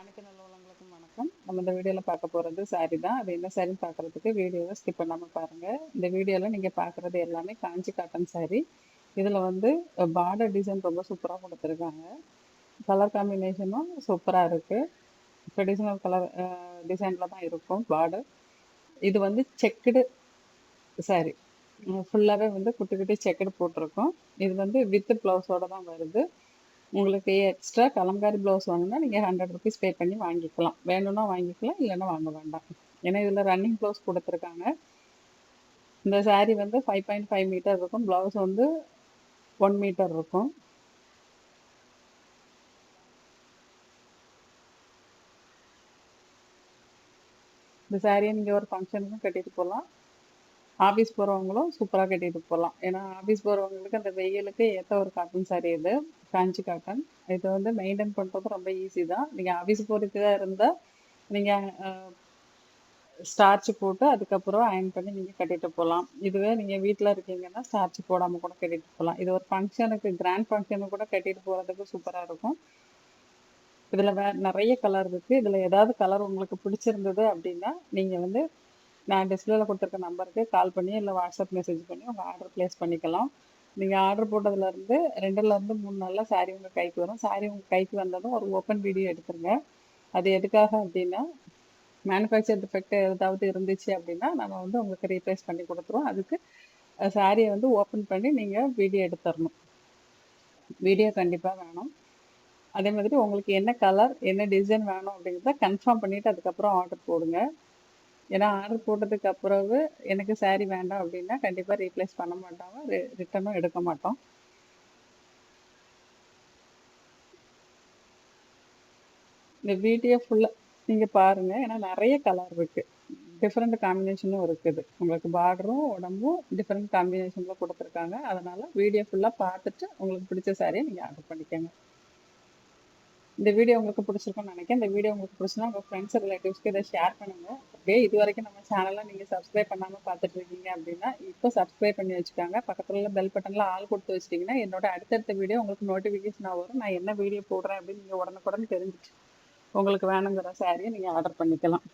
அனைத்து நல்ல வணக்கம். நம்ம இந்த வீடியோவில் பார்க்க போகிறது சாரி தான் அது என்ன சாரின்னு பார்க்குறதுக்கு வீடியோவை ஸ்கிப் பண்ணாமல் பாருங்கள் இந்த வீடியோவில் நீங்கள் பார்க்குறது எல்லாமே காஞ்சி காட்டன் சாரி இதில் வந்து பார்டர் டிசைன் ரொம்ப சூப்பராக கொடுத்துருக்காங்க. கலர் காம்பினேஷனும் சூப்பராக இருக்குது ட்ரெடிஷ்னல் கலர் டிசைனில் தான் இருக்கும் பார்டர் இது வந்து செக்குடு சாரி ஃபுல்லாகவே வந்து குட்டி குட்டி செக்குடு போட்டிருக்கோம். இது வந்து வித் ப்ளவுஸோடு தான் வருது. உங்களுக்கு எக்ஸ்ட்ரா கலம்காரி ப்ளவுஸ் வாங்கினா நீங்கள் ஹண்ட்ரட் ருபீஸ் பே பண்ணி வாங்கிக்கலாம். வேணும்னா வாங்கிக்கலாம் இல்லைன்னா வாங்க வேண்டாம். ஏன்னா இதில் ரன்னிங் ப்ளவுஸ் கொடுத்துருக்காங்க. இந்த சாரீ வந்து ஃபைவ் பாயிண்ட் ஃபைவ் மீட்டர் இருக்கும். ப்ளவுஸ் வந்து ஒன் மீட்டர் இருக்கும். இந்த சாரியை நீங்கள் ஒரு ஃபங்க்ஷனுக்கும் கட்டிட்டு போகலாம் ஆஃபீஸ் போகிறவங்களும் சூப்பராக கட்டிட்டு போகலாம் ஏன்னா ஆஃபீஸ் போகிறவங்களுக்கு அந்த வெயிலுக்கு ஏற்ற ஒரு காட்டன் சாரி இது காஞ்சி காட்டன் இது வந்து மெயின்டைன் பண்ணுறது ரொம்ப ஈஸி தான். நீங்கள் ஆஃபீஸ் போகிறதுக்காக இருந்தால் நீங்கள் ஸ்டார்ச் போட்டு அதுக்கப்புறம் அயன் பண்ணி நீங்கள் கட்டிட்டு போகலாம் இதுவே நீங்கள் வீட்டில் இருக்கீங்கன்னா ஸ்டார்ச் போடாமல் கூட கட்டிட்டு போகலாம் இது ஒரு ஃபங்க்ஷனுக்கு கிராண்ட் ஃபங்க்ஷனுக்கு கூட கட்டிட்டு போகிறதுக்கு சூப்பராக இருக்கும். இதில் வே நிறைய கலர் இருக்குது இதில் ஏதாவது கலர் உங்களுக்கு பிடிச்சிருந்தது அப்படின்னா நீங்கள் வந்து நான் டிஸ்பிளேல கொடுத்துருக்க நம்பருக்கு கால் பண்ணி இல்லை வாட்ஸ்அப் மெசேஜ் பண்ணி உங்கள் ஆர்டர் ப்ளேஸ் பண்ணிக்கலாம். நீங்கள் ஆர்டர் போட்டதுலேருந்து ரெண்டுலேருந்து மூணு நாளில் சாரீ உங்கள் கைக்கு வரும். சாரீ உங்கள் கைக்கு வந்ததும் ஒரு ஓப்பன் வீடியோ எடுத்துருங்க. அது எதுக்காக அப்படின்னா மேனுஃபேக்சர் டிஃபெக்ட் ஏதாவது இருந்துச்சு அப்படின்னா நம்ம வந்து உங்களுக்கு ரீப்ளேஸ் பண்ணி கொடுத்துருவோம். அதுக்கு சாரியை வந்து ஓப்பன் பண்ணி நீங்கள் வீடியோ எடுத்துடணும் வீடியோ கண்டிப்பாக வேணும். அதே மாதிரி உங்களுக்கு என்ன கலர் என்ன டிசைன் வேணும் அப்படிங்கிறத கன்ஃபார்ம் பண்ணிவிட்டு அதுக்கப்புறம் ஆர்டர் போடுங்க. ஏன்னா ஆர்டர் போட்டதுக்கு அப்புறம் எனக்கு சாரீ வேண்டாம் அப்படின்னா கண்டிப்பாக ரீப்ளேஸ் பண்ண மாட்டோம். ரிட்டனும் எடுக்க மாட்டோம். இந்த வீடியோ ஃபுல்லாக நீங்கள் பாருங்கள் ஏன்னா நிறைய கலர் இருக்குது டிஃப்ரெண்ட் காம்பினேஷனும் இருக்குது. உங்களுக்கு பார்டரும் உடம்பும் டிஃப்ரெண்ட் காம்பினேஷனில் கொடுத்துருக்காங்க. அதனால் வீடியோ ஃபுல்லாக பார்த்துட்டு உங்களுக்கு பிடிச்ச சாரியை நீங்கள் ஆர்டர் பண்ணிக்கோங்க. இந்த வீடியோ உங்களுக்கு பிடிச்சிருக்கும்னு நினைக்கிறேன். இந்த வீடியோ உங்களுக்கு பிடிச்சினா உங்கள் ஃப்ரெண்ட்ஸ் ரிலேட்டிவ்ஸ்க்கு இதை ஷேர் பண்ணுங்கள் அப்படியே இது வரைக்கும் நம்ம சேனலை நீங்கள் சப்ஸ்கிரைப் பண்ணாமல் பார்த்துட்டு இருக்கீங்க அப்படின்னா இப்போ சப்ஸ்கிரைப் பண்ணி வச்சுக்காங்க. பக்கத்தில் பெல் பட்டனில் ஆள் கொடுத்து வச்சிட்டிங்கன்னா என்னோட அடுத்தடுத்த வீடியோ உங்களுக்கு நோட்டிஃபிகேஷனாக வரும். நான் என்ன வீடியோ போடுறேன் அப்படின்னு நீங்கள் உடனுக்குடன் தெரிஞ்சிச்சு உங்களுக்கு வேணுங்கிற சாரியை நீங்கள் ஆர்டர் பண்ணிக்கலாம்.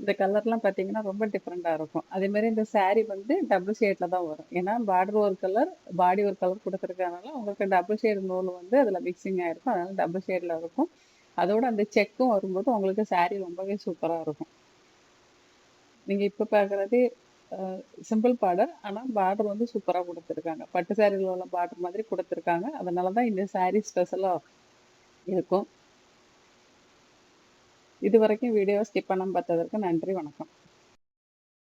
இந்த கலர்லாம் பார்த்தீங்கன்னா ரொம்ப டிஃப்ரெண்ட்டாக இருக்கும். அதேமாதிரி இந்த சாரீ வந்து டபுள் ஷேடில் தான் வரும். ஏன்னா பார்டர் ஒரு கலர் பாடி ஒரு கலர் கொடுத்துருக்கறனால உங்களுக்கு டபுள் ஷேடு நூல் வந்து அதில் மிக்சிங் ஆகிருக்கும் அதனால் டபுள் ஷேடில் இருக்கும். அதோட அந்த செக்கும் வரும்போது உங்களுக்கு சாரீ ரொம்பவே சூப்பராக இருக்கும். நீங்கள் இப்போ பார்க்குறது சிம்பிள் பார்டர் ஆனால் பார்டர் வந்து சூப்பராக கொடுத்துருக்காங்க. பட்டு சாரியில் உள்ள பார்டர் மாதிரி கொடுத்துருக்காங்க. அதனால தான் இந்த சாரீ ஸ்பெஷலாக இருக்கும். இது வரைக்கும் வீடியோவை ஸ்கிப் பண்ணாமல் பார்த்ததற்கு நன்றி வணக்கம்.